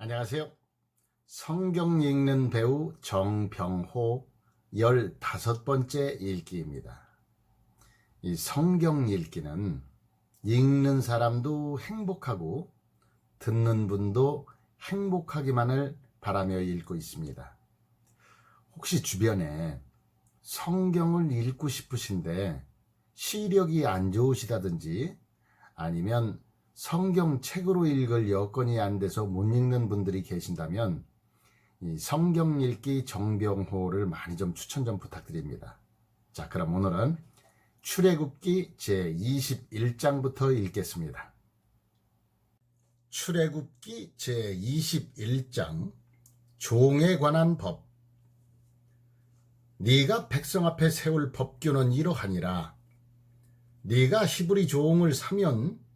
안녕하세요. 성경 읽는 배우 정병호 15번째 읽기입니다. 이 성경 읽기는 읽는 사람도 행복하고 듣는 분도 행복하기만을 바라며 읽고 있습니다. 혹시 주변에 성경을 읽고 싶으신데 시력이 안 좋으시다든지 아니면 성경 책으로 읽을 여건이 안 돼서 못 읽는 분들이 계신다면 이 성경 읽기 정병호를 많이 좀 추천 좀 부탁드립니다. 자, 그럼 오늘은 출애굽기 제 21장부터 읽겠습니다. 출애굽기 제 21장 종에 관한 법 네가 백성 앞에 세울 법규는 이러하니라 네가 히브리 종을 사면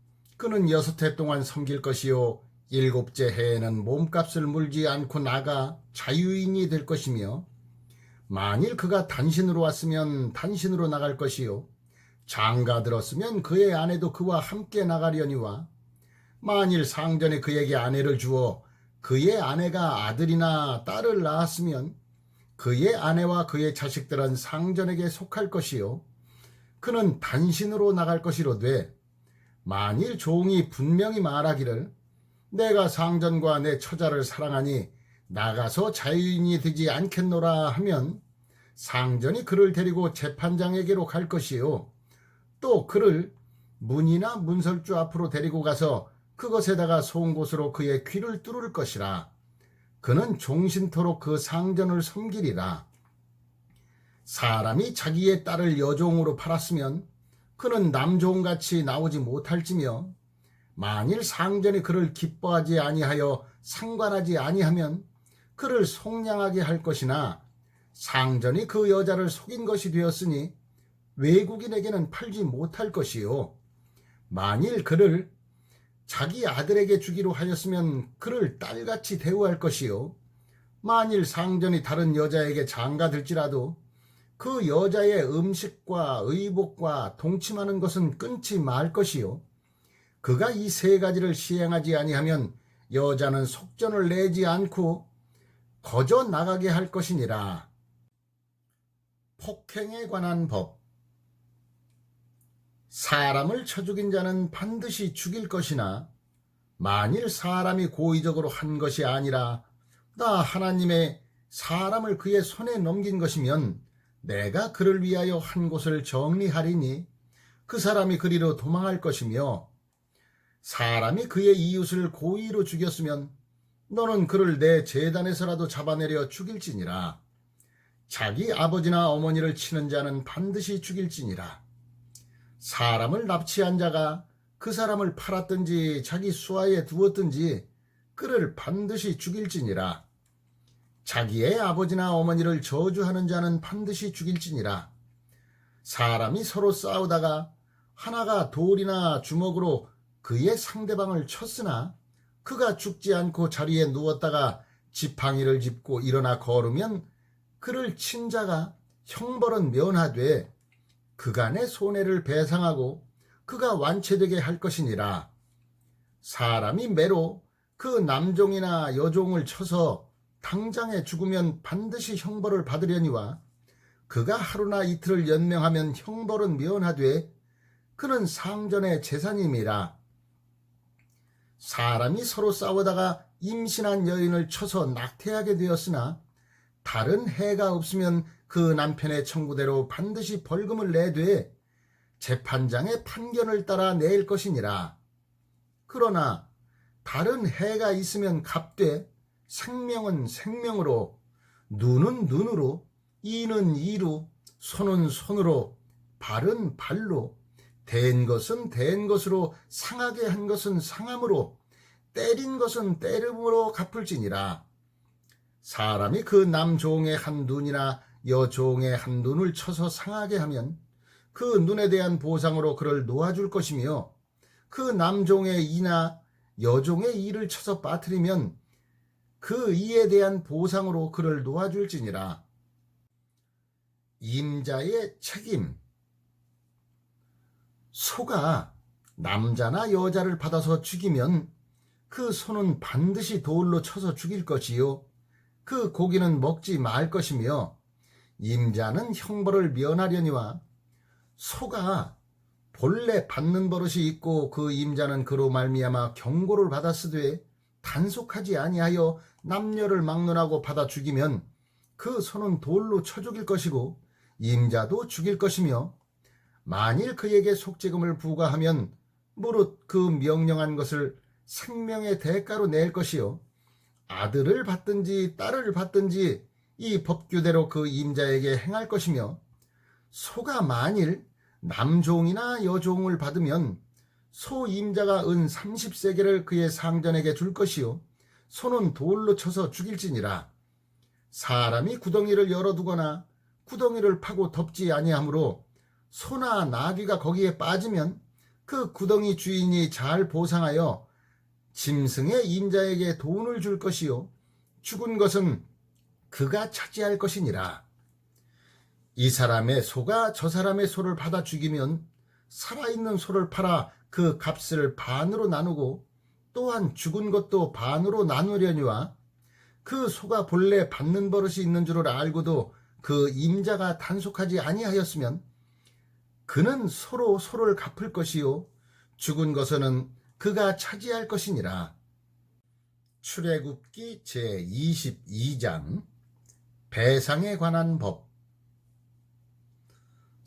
그는 여섯 해 동안 섬길 것이요 일곱째 해에는 몸값을 물지 않고 나가 자유인이 될 것이며 만일 그가 단신으로 왔으면 단신으로 나갈 것이요 장가 들었으면 그의 아내도 그와 함께 나가려니와 만일 상전에 그에게 아내를 주어 그의 아내가 아들이나 딸을 낳았으면 그의 아내와 그의 자식들은 상전에게 속할 것이요 그는 단신으로 나갈 것이로되 만일 종이 분명히 말하기를 내가 상전과 내 처자를 사랑하니 나가서 자유인이 되지 않겠노라 하면 상전이 그를 데리고 재판장에게로 갈 것이요. 또 그를 문이나 문설주 앞으로 데리고 가서 그것에다가 송곳으로 그의 귀를 뚫을 것이라. 그는 종신토록 그 상전을 섬기리라. 사람이 자기의 딸을 여종으로 팔았으면 그는 남종같이 나오지 못할지며 만일 상전이 그를 기뻐하지 아니하여 상관하지 아니하면 그를 속량하게 할 것이나 상전이 그 여자를 속인 것이 되었으니 외국인에게는 팔지 못할 것이요. 만일 그를 자기 아들에게 주기로 하였으면 그를 딸같이 대우할 것이요. 만일 상전이 다른 여자에게 장가들지라도 그 여자의 음식과 의복과 동침하는 것은 끊지 말 것이요. 그가 이 세 가지를 시행하지 아니하면 여자는 속전을 내지 않고 거저 나가게 할 것이니라. 폭행에 관한 법. 사람을 쳐 죽인 자는 반드시 죽일 것이나 만일 사람이 고의적으로 한 것이 아니라 나 하나님의 사람을 그의 손에 넘긴 것이면 내가 그를 위하여 한 곳을 정리하리니 그 사람이 그리로 도망할 것이며 사람이 그의 이웃을 고의로 죽였으면 너는 그를 내 재단에서라도 잡아내려 죽일지니라. 자기 아버지나 어머니를 치는 자는 반드시 죽일지니라. 사람을 납치한 자가 그 사람을 팔았든지 자기 수하에 두었든지 그를 반드시 죽일지니라 자기의 아버지나 어머니를 저주하는 자는 반드시 죽일지니라. 사람이 서로 싸우다가 하나가 돌이나 주먹으로 그의 상대방을 쳤으나 그가 죽지 않고 자리에 누웠다가 지팡이를 짚고 일어나 걸으면 그를 친 자가 형벌은 면하되 그간의 손해를 배상하고 그가 완체되게 할 것이니라. 사람이 매로 그 남종이나 여종을 쳐서 당장에 죽으면 반드시 형벌을 받으려니와 그가 하루나 이틀을 연명하면 형벌은 면하되 그는 상전의 재산임이라. 사람이 서로 싸우다가 임신한 여인을 쳐서 낙태하게 되었으나 다른 해가 없으면 그 남편의 청구대로 반드시 벌금을 내되 재판장의 판결을 따라 낼 것이니라. 그러나 다른 해가 있으면 값되 생명은 생명으로 눈은 눈으로 이는 이로 손은 손으로 발은 발로 된 것은 된 것으로 상하게 한 것은 상함으로 때린 것은 때름으로 갚을지니라. 사람이 그 남종의 한 눈이나 여종의 한 눈을 쳐서 상하게 하면 그 눈에 대한 보상으로 그를 놓아줄 것이며 그 남종의 이나 여종의 이를 쳐서 빠뜨리면 그 이에 대한 보상으로 그를 놓아줄지니라. 임자의 책임. 소가 남자나 여자를 받아서 죽이면 그 소는 반드시 돌로 쳐서 죽일 것이요 그 고기는 먹지 말 것이며 임자는 형벌을 면하려니와 소가 본래 받는 버릇이 있고 그 임자는 그로 말미암아 경고를 받았으되 단속하지 아니하여 남녀를 막론하고 받아 죽이면 그 소는 돌로 쳐 죽일 것이고 임자도 죽일 것이며 만일 그에게 속죄금을 부과하면 무릇 그 명령한 것을 생명의 대가로 낼 것이요. 아들을 받든지 딸을 받든지 이 법규대로 그 임자에게 행할 것이며 소가 만일 남종이나 여종을 받으면 소 임자가 은 30세계를 그의 상전에게 줄 것이요. 소는 돌로 쳐서 죽일지니라. 사람이 구덩이를 열어두거나 구덩이를 파고 덮지 아니하므로 소나 나귀가 거기에 빠지면 그 구덩이 주인이 잘 보상하여 짐승의 임자에게 돈을 줄 것이요. 죽은 것은 그가 차지할 것이니라. 이 사람의 소가 저 사람의 소를 받아 죽이면 살아있는 소를 팔아 그 값을 반으로 나누고 또한 죽은 것도 반으로 나누려니와 그 소가 본래 받는 버릇이 있는 줄을 알고도 그 임자가 단속하지 아니하였으면 그는 서로 소를 갚을 것이요 죽은 것은 그가 차지할 것이니라. 출애굽기 제22장 배상에 관한 법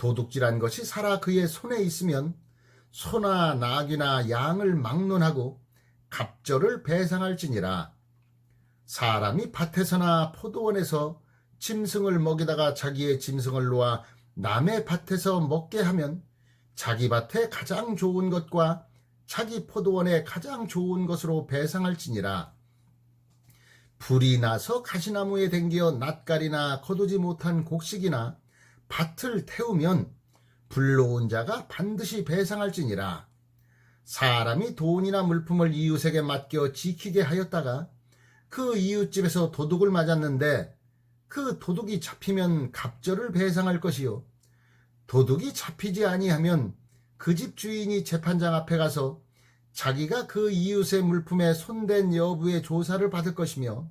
도둑질한 것이 살아 그의 손에 있으면 소나 낙이나 양을 막론하고 갑절을 배상할지니라. 사람이 밭에서나 포도원에서 짐승을 먹이다가 자기의 짐승을 놓아 남의 밭에서 먹게 하면 자기 밭에 가장 좋은 것과 자기 포도원에 가장 좋은 것으로 배상할지니라. 불이 나서 가시나무에 댕겨 낯가리나 거두지 못한 곡식이나 밭을 태우면 불러온 자가 반드시 배상할지니라. 사람이 돈이나 물품을 이웃에게 맡겨 지키게 하였다가 그 이웃집에서 도둑을 맞았는데 그 도둑이 잡히면 갑절을 배상할 것이요. 도둑이 잡히지 아니하면 그 집 주인이 재판장 앞에 가서 자기가 그 이웃의 물품에 손댄 여부의 조사를 받을 것이며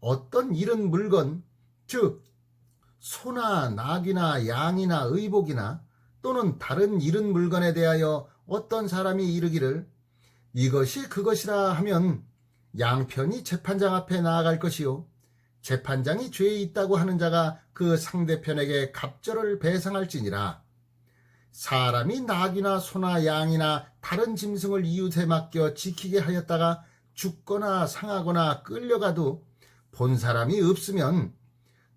어떤 잃은 물건, 즉 소나 낙이나 양이나 의복이나 또는 다른 잃은 물건에 대하여 어떤 사람이 이르기를 이것이 그것이라 하면 양편이 재판장 앞에 나아갈 것이요. 재판장이 죄에 있다고 하는 자가 그 상대편에게 갑절을 배상할지니라. 사람이 낙이나 소나 양이나 다른 짐승을 이웃에 맡겨 지키게 하였다가 죽거나 상하거나 끌려가도 본 사람이 없으면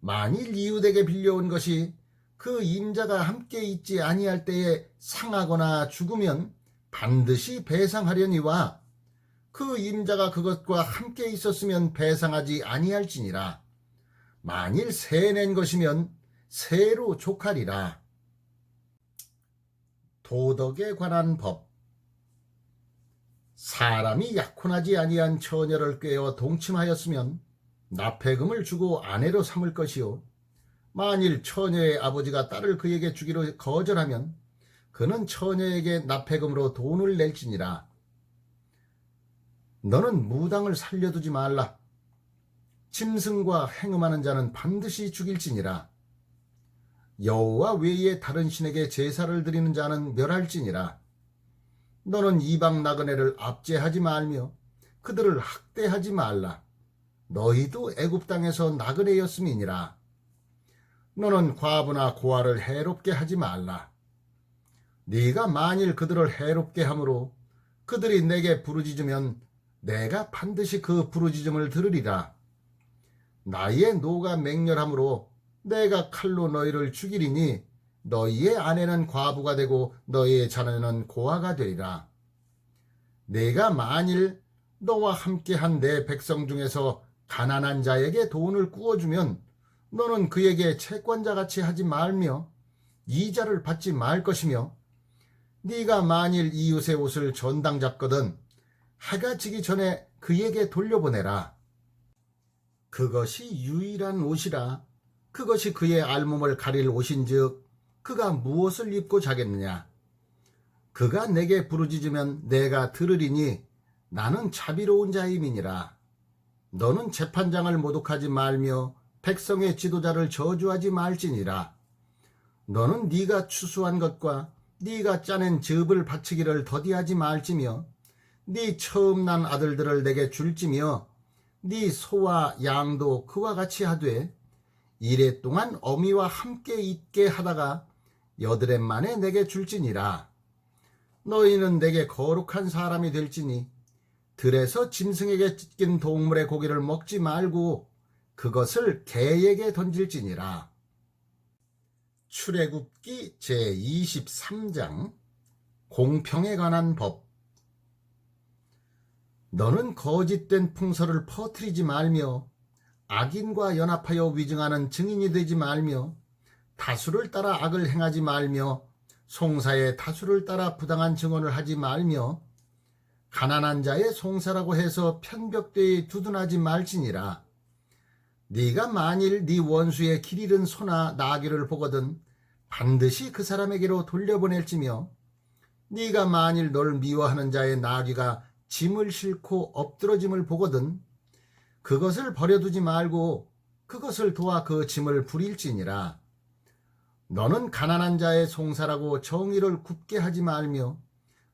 만일 이웃에게 빌려온 것이 그 임자가 함께 있지 아니할 때에 상하거나 죽으면 반드시 배상하려니와. 그 임자가 그것과 함께 있었으면 배상하지 아니할지니라. 만일 세낸 것이면 세로 족하리라. 도덕에 관한 법. 사람이 약혼하지 아니한 처녀를 꿰어 동침하였으면 납폐금을 주고 아내로 삼을 것이요. 만일 처녀의 아버지가 딸을 그에게 주기로 거절하면 그는 처녀에게 납폐금으로 돈을 낼지니라. 너는 무당을 살려두지 말라. 짐승과 행음하는 자는 반드시 죽일지니라. 여호와 외에 다른 신에게 제사를 드리는 자는 멸할지니라. 너는 이방 나그네를 압제하지 말며 그들을 학대하지 말라 너희도 애굽 땅에서 나그네였음이니라. 너는 과부나 고아를 해롭게 하지 말라. 네가 만일 그들을 해롭게 함으로 그들이 내게 부르짖으면 내가 반드시 그 부르짖음을 들으리라. 나의 노가 맹렬함으로 내가 칼로 너희를 죽이리니 너희의 아내는 과부가 되고 너희의 자녀는 고아가 되리라. 내가 만일 너와 함께한 내 백성 중에서 가난한 자에게 돈을 구워주면 너는 그에게 채권자 같이 하지 말며 이자를 받지 말 것이며 네가 만일 이웃의 옷을 전당 잡거든 해가 지기 전에 그에게 돌려보내라. 그것이 유일한 옷이라 그것이 그의 알몸을 가릴 옷인즉 그가 무엇을 입고 자겠느냐 그가 내게 부르짖으면 내가 들으리니 나는 자비로운 자임이니라 너는 재판장을 모독하지 말며 백성의 지도자를 저주하지 말지니라. 너는 네가 추수한 것과 네가 짜낸 즙을 바치기를 더디하지 말지며 네 처음 난 아들들을 내게 줄지며 네 소와 양도 그와 같이 하되 이래 동안 어미와 함께 있게 하다가 여드렛 만에 내게 줄지니라. 너희는 내게 거룩한 사람이 될지니 들에서 짐승에게 찢긴 동물의 고기를 먹지 말고 그것을 개에게 던질지니라. 출애굽기 제23장 공평에 관한 법. 너는 거짓된 풍설을 퍼뜨리지 말며 악인과 연합하여 위증하는 증인이 되지 말며 다수를 따라 악을 행하지 말며 송사의 다수를 따라 부당한 증언을 하지 말며 가난한 자의 송사라고 해서 편벽되이 두둔하지 말지니라. 네가 만일 네 원수의 길 잃은 소나 나귀를 보거든 반드시 그 사람에게로 돌려보낼지며 네가 만일 널 미워하는 자의 나귀가 짐을 싣고 엎드러짐을 보거든 그것을 버려두지 말고 그것을 도와 그 짐을 부릴지니라. 너는 가난한 자의 송사라고 정의를 굽게 하지 말며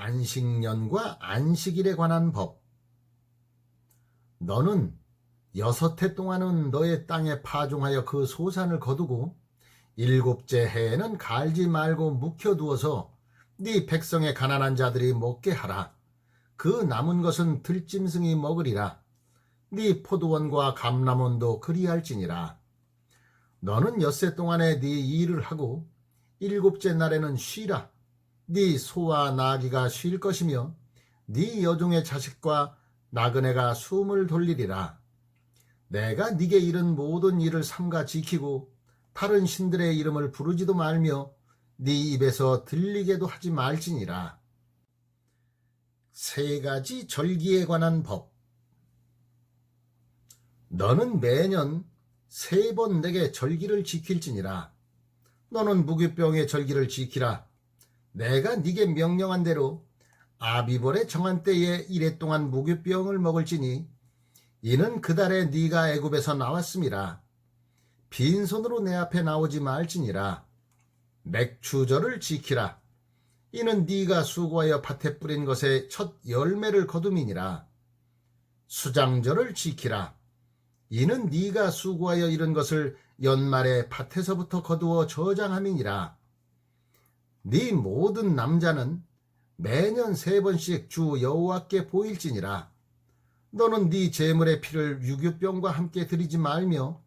안식년과 안식일에 관한 법. 너는 여섯 해 동안은 너의 땅에 파종하여 그 소산을 거두고 일곱째 해에는 갈지 말고 묵혀두어서 네 백성의 가난한 자들이 먹게 하라. 그 남은 것은 들짐승이 먹으리라. 네 포도원과 감람원도 그리할지니라. 너는 엿새 동안에 네 일을 하고 일곱째 날에는 쉬라. 네 소와 나귀가 쉴 것이며 네 여종의 자식과 나그네가 숨을 돌리리라. 내가 네게 이른 모든 일을 삼가 지키고 다른 신들의 이름을 부르지도 말며 네 입에서 들리게도 하지 말지니라. 세 가지 절기에 관한 법. 너는 매년 세 번 내게 절기를 지킬지니라. 너는 무교병의 절기를 지키라. 내가 네게 명령한 대로 아비벌의 정한 때에 이래 동안 무교병을 먹을지니 이는 그달에 네가 애굽에서 나왔음이라. 빈손으로 내 앞에 나오지 말지니라. 맥추절을 지키라. 이는 네가 수고하여 밭에 뿌린 것의 첫 열매를 거둠이니라. 수장절을 지키라. 이는 네가 수고하여 이른 것을 연말에 밭에서부터 거두어 저장함이니라. 네 모든 남자는 매년 세 번씩 주 여호와께 보일지니라. 너는 네 재물의 피를 유교병과 함께 드리지 말며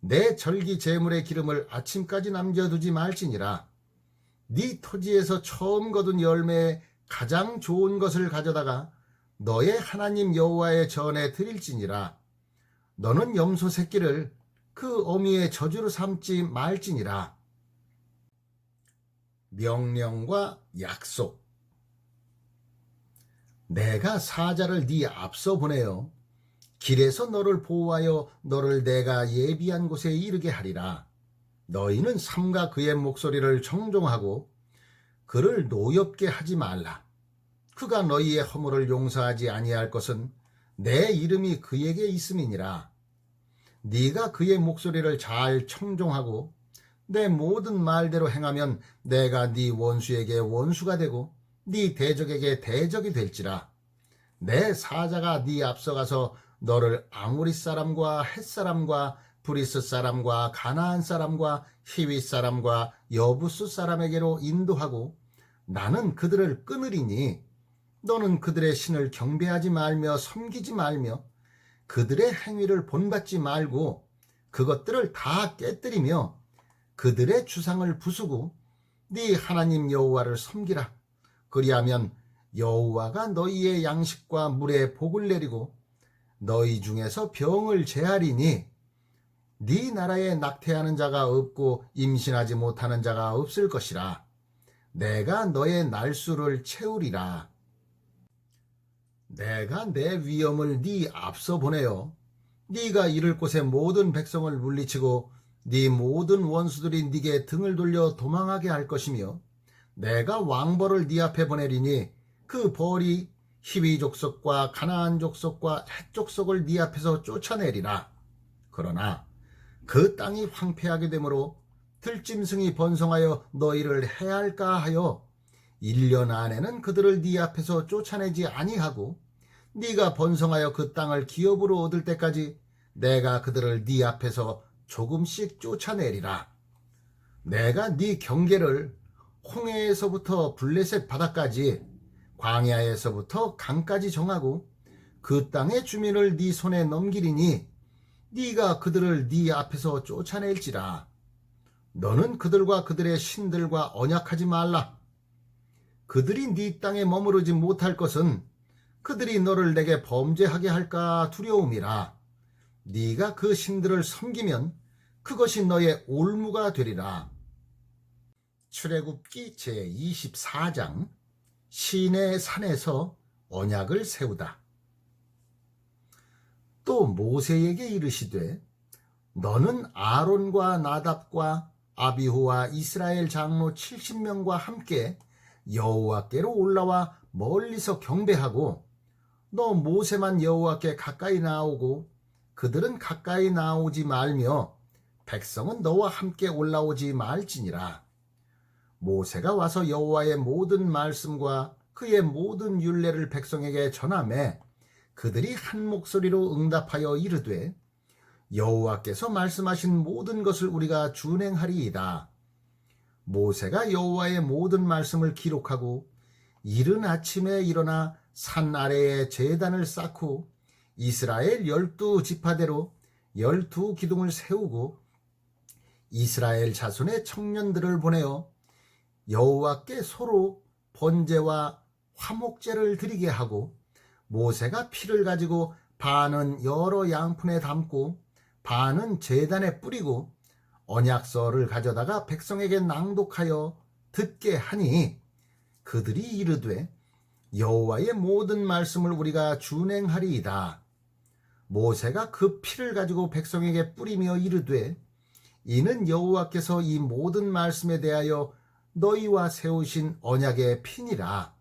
내 절기 재물의 기름을 아침까지 남겨두지 말지니라. 네 토지에서 처음 거둔 열매에 가장 좋은 것을 가져다가 너의 하나님 여호와의 전에 드릴지니라. 너는 염소 새끼를 그 어미의 저주로 삼지 말지니라. 명령과 약속. 내가 사자를 네 앞서 보내어 길에서 너를 보호하여 너를 내가 예비한 곳에 이르게 하리라. 너희는 삼가 그의 목소리를 정종하고 그를 노엽게 하지 말라. 그가 너희의 허물을 용서하지 아니할 것은 내 이름이 그에게 있음이니라. 네가 그의 목소리를 잘 청종하고 내 모든 말대로 행하면 내가 네 원수에게 원수가 되고 네 대적에게 대적이 될지라. 내 사자가 네 앞서가서 너를 아모리 사람과 헷 사람과 브리스 사람과 가나안 사람과 히윗 사람과 여부스 사람에게로 인도하고 나는 그들을 끊으리니 너는 그들의 신을 경배하지 말며 섬기지 말며 그들의 행위를 본받지 말고 그것들을 다 깨뜨리며 그들의 주상을 부수고 네 하나님 여호와를 섬기라. 그리하면 여호와가 너희의 양식과 물에 복을 내리고 너희 중에서 병을 제하리니 네 나라에 낙태하는 자가 없고 임신하지 못하는 자가 없을 것이라. 내가 너의 날수를 채우리라. 내가 내 위엄을 네 앞서 보내어 네가 이를 곳의 모든 백성을 물리치고 네 모든 원수들이 네게 등을 돌려 도망하게 할 것이며 내가 왕벌을 네 앞에 보내리니 그 벌이 히위 족속과 가나안 족속과 헷 족속을 네 앞에서 쫓아내리라. 그러나 그 땅이 황폐하게 되므로 들짐승이 번성하여 너희를 해할까 하여 1년 안에는 그들을 네 앞에서 쫓아내지 아니하고 네가 번성하여 그 땅을 기업으로 얻을 때까지 내가 그들을 네 앞에서 조금씩 쫓아내리라. 내가 네 경계를 홍해에서부터 블레셋 바다까지 광야에서부터 강까지 정하고 그 땅의 주민을 네 손에 넘기리니 네가 그들을 네 앞에서 쫓아낼지라. 너는 그들과 그들의 신들과 언약하지 말라. 그들이 네 땅에 머무르지 못할 것은 그들이 너를 내게 범죄하게 할까 두려움이라. 네가 그 신들을 섬기면 그것이 너의 올무가 되리라. 출애굽기 제24장 시내 산에서 언약을 세우다. 또 모세에게 이르시되 너는 아론과 나답과 아비후와 이스라엘 장로 70명과 함께 여호와께로 올라와 멀리서 경배하고 너 모세만 여호와께 가까이 나오고 그들은 가까이 나오지 말며 백성은 너와 함께 올라오지 말지니라. 모세가 와서 여호와의 모든 말씀과 그의 모든 율례를 백성에게 전하매 그들이 한 목소리로 응답하여 이르되 여호와께서 말씀하신 모든 것을 우리가 준행하리이다. 모세가 여호와의 모든 말씀을 기록하고 이른 아침에 일어나 산 아래에 제단을 쌓고 이스라엘 열두 지파대로 열두 기둥을 세우고 이스라엘 자손의 청년들을 보내어 여호와께 서로 번제와 화목제를 드리게 하고 모세가 피를 가지고 반은 여러 양푼에 담고 반은 제단에 뿌리고 언약서를 가져다가 백성에게 낭독하여 듣게 하니 그들이 이르되 여호와의 모든 말씀을 우리가 준행하리이다. 모세가 그 피를 가지고 백성에게 뿌리며 이르되 이는 여호와께서 이 모든 말씀에 대하여 너희와 세우신 언약의 피니라.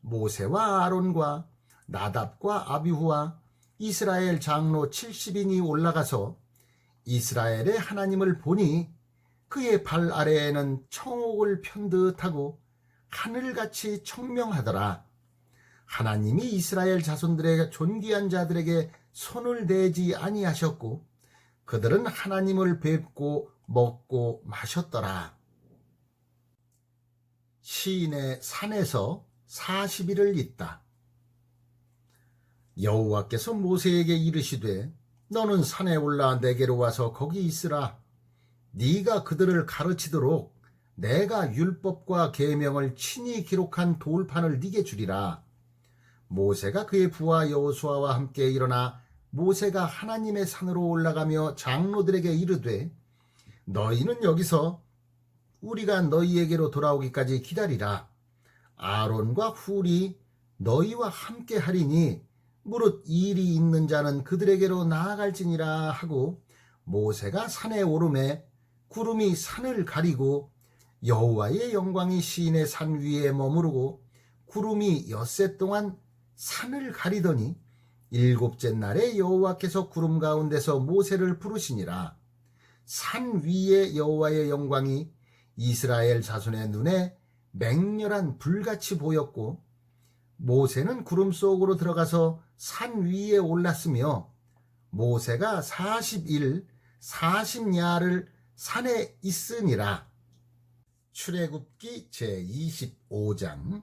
모세와 아론과 나답과 아비후와 이스라엘 장로 70인이 올라가서 이스라엘의 하나님을 보니 그의 발 아래에는 청옥을 편 듯하고 하늘같이 청명하더라. 하나님이 이스라엘 자손들의 존귀한 자들에게 손을 대지 아니하셨고 그들은 하나님을 뵙고 먹고 마셨더라. 시인의 산에서 40일을 있다. 여호와께서 모세에게 이르시되 너는 산에 올라 내게로 와서 거기 있으라. 네가 그들을 가르치도록 내가 율법과 계명을 친히 기록한 돌판을 네게 주리라. 모세가 그의 부하 여호수아와 함께 일어나 모세가 하나님의 산으로 올라가며 장로들에게 이르되 너희는 여기서 우리가 너희에게로 돌아오기까지 기다리라. 아론과 훌이 너희와 함께 하리니 무릇 일이 있는 자는 그들에게로 나아갈지니라 하고 모세가 산에 오름에 구름이 산을 가리고 여호와의 영광이 시인의 산 위에 머무르고 구름이 엿새 동안 산을 가리더니 일곱째 날에 여호와께서 구름 가운데서 모세를 부르시니라 산 위에 여호와의 영광이 이스라엘 자손의 눈에 맹렬한 불같이 보였고 모세는 구름 속으로 들어가서 산 위에 올랐으며 모세가 40일 40야를 산에 있으니라. 출애굽기 제25장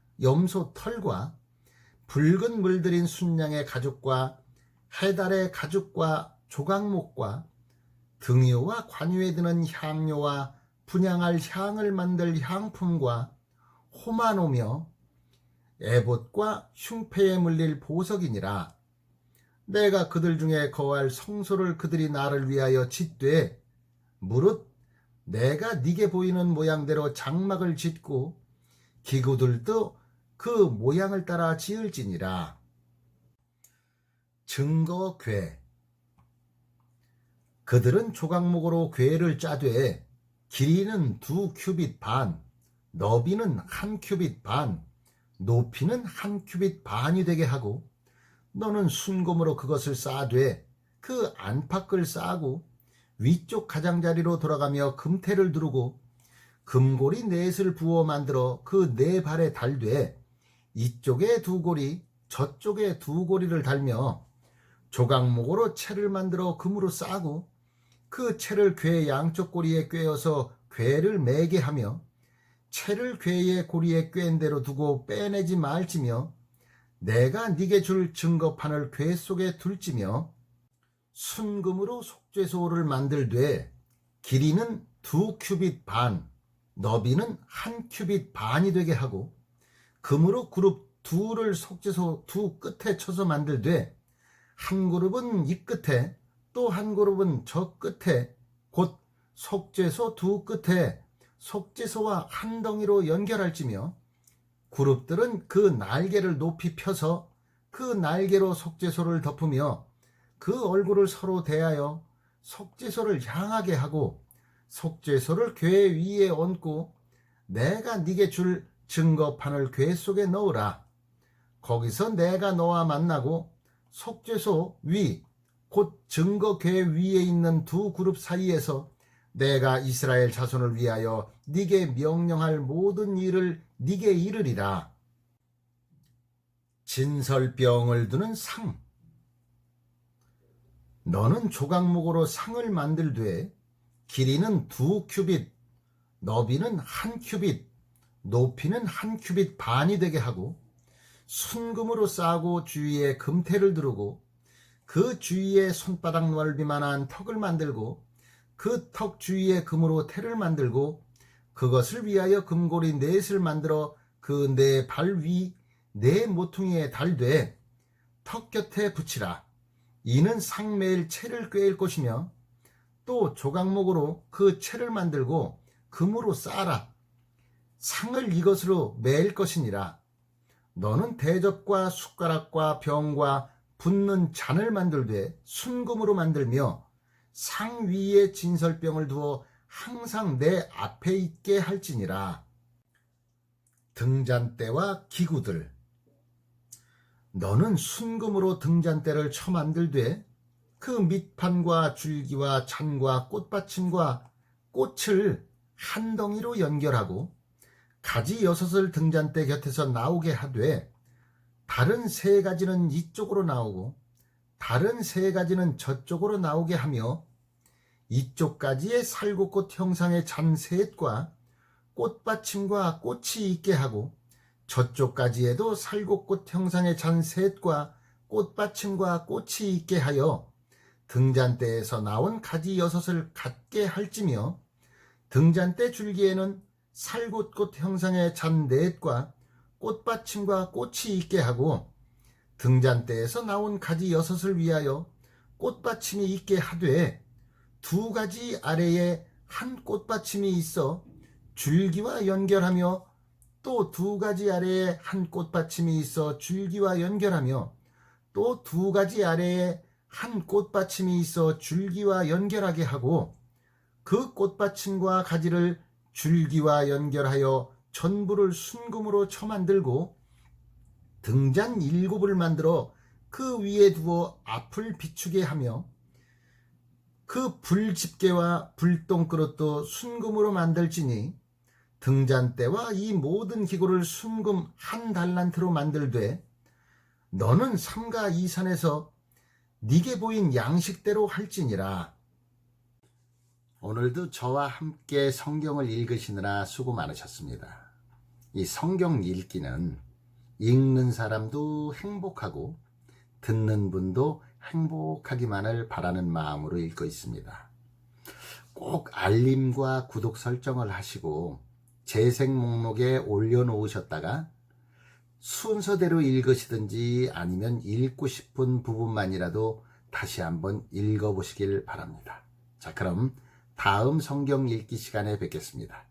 염소 털과 붉은 물들인 순양의 가죽과 해달의 가죽과 조각목과 등유와 관유에 드는 향료와 분양할 향을 만들 향품과 호마노며 에봇과 흉패에 물릴 보석이니라. 내가 그들 중에 거할 성소를 그들이 나를 위하여 짓되 무릇 내가 네게 보이는 모양대로 장막을 짓고 기구들도 그 모양을 따라 지을지니라. 증거 괴 그들은 조각목으로 괴를 짜되 길이는 두 큐빗 반, 너비는 한 큐빗 반, 높이는 한 큐빗 반이 되게 하고 너는 순금으로 그것을 싸되 그 안팎을 싸고 위쪽 가장자리로 돌아가며 금태를 두르고 금고리 넷을 부어 만들어 그 네 발에 달되 이쪽에 두 고리 저쪽에 두 고리를 달며 조각목으로 채를 만들어 금으로 싸고 그 채를 괴 양쪽 고리에 꿰어서 괴를 매게 하며 채를 괴의 고리에 꿰인 대로 두고 빼내지 말지며 내가 네게 줄 증거판을 괴 속에 둘지며 순금으로 속죄소를 만들되 길이는 두 큐빗 반, 너비는 한 큐빗 반이 되게 하고 금으로 그룹 둘을 속죄소 두 끝에 쳐서 만들되 한 그룹은 이 끝에 또 한 그룹은 저 끝에 곧 속죄소 두 끝에 속죄소와 한 덩이로 연결할지며 그룹들은 그 날개를 높이 펴서 그 날개로 속죄소를 덮으며 그 얼굴을 서로 대하여 속죄소를 향하게 하고 속죄소를 궤 위에 얹고 내가 네게 줄 증거판을 궤 속에 넣으라. 거기서 내가 너와 만나고 속죄소 위, 곧 증거 궤 위에 있는 두 그룹 사이에서 내가 이스라엘 자손을 위하여 네게 명령할 모든 일을 네게 이르리라. 진설병을 두는 상. 너는 조각목으로 상을 만들되 길이는 두 큐빗, 너비는 한 큐빗, 높이는 한 큐빗 반이 되게 하고 순금으로 싸고 주위에 금태를 두르고 그 주위에 손바닥 넓이만한 턱을 만들고 그 턱 주위에 금으로 태를 만들고 그것을 위하여 금고리 넷을 만들어 그 네 발 위 네 모퉁이에 달되 턱 곁에 붙이라. 이는 상매일 채를 꿰일 것이며 또 조각목으로 그 채를 만들고 금으로 쌓아라. 상을 이것으로 매일 것이니라. 너는 대접과 숟가락과 병과 붓는 잔을 만들되 순금으로 만들며 상 위에 진설병을 두어 항상 내 앞에 있게 할지니라. 등잔대와 기구들. 너는 순금으로 등잔대를 쳐 만들되 그 밑판과 줄기와 잔과 꽃받침과 꽃을 한 덩이로 연결하고 가지 여섯을 등잔대 곁에서 나오게 하되 다른 세 가지는 이쪽으로 나오고 다른 세 가지는 저쪽으로 나오게 하며 이쪽까지의 살구꽃 형상의 잔 셋과 꽃받침과 꽃이 있게 하고 저쪽까지에도 살구꽃 형상의 잔 셋과 꽃받침과 꽃이 있게 하여 등잔대에서 나온 가지 여섯을 갖게 할지며 등잔대 줄기에는 살곳곳 형상의 잔 넷과 꽃받침과 꽃이 있게 하고 등잔대에서 나온 가지 여섯을 위하여 꽃받침이 있게 하되 두 가지 아래에 한 꽃받침이 있어 줄기와 연결하며 또 두 가지 아래에 한 꽃받침이 있어 줄기와 연결하며 또 두 가지 아래에 한 꽃받침이 있어 줄기와 연결하게 하고 그 꽃받침과 가지를 줄기와 연결하여 전부를 순금으로 쳐만들고 등잔 일곱을 만들어 그 위에 두어 앞을 비추게 하며 그 불집게와 불똥그릇도 순금으로 만들지니 등잔대와 이 모든 기구를 순금 한 달란트로 만들되 너는 삼가 이산에서 네게 보인 양식대로 할지니라. 오늘도 저와 함께 성경을 읽으시느라 수고 많으셨습니다. 이 성경 읽기는 읽는 사람도 행복하고 듣는 분도 행복하기만을 바라는 마음으로 읽고 있습니다. 꼭 알림과 구독 설정을 하시고 재생 목록에 올려놓으셨다가 순서대로 읽으시든지 아니면 읽고 싶은 부분만이라도 다시 한번 읽어보시길 바랍니다. 자, 그럼 다음 성경 읽기 시간에 뵙겠습니다.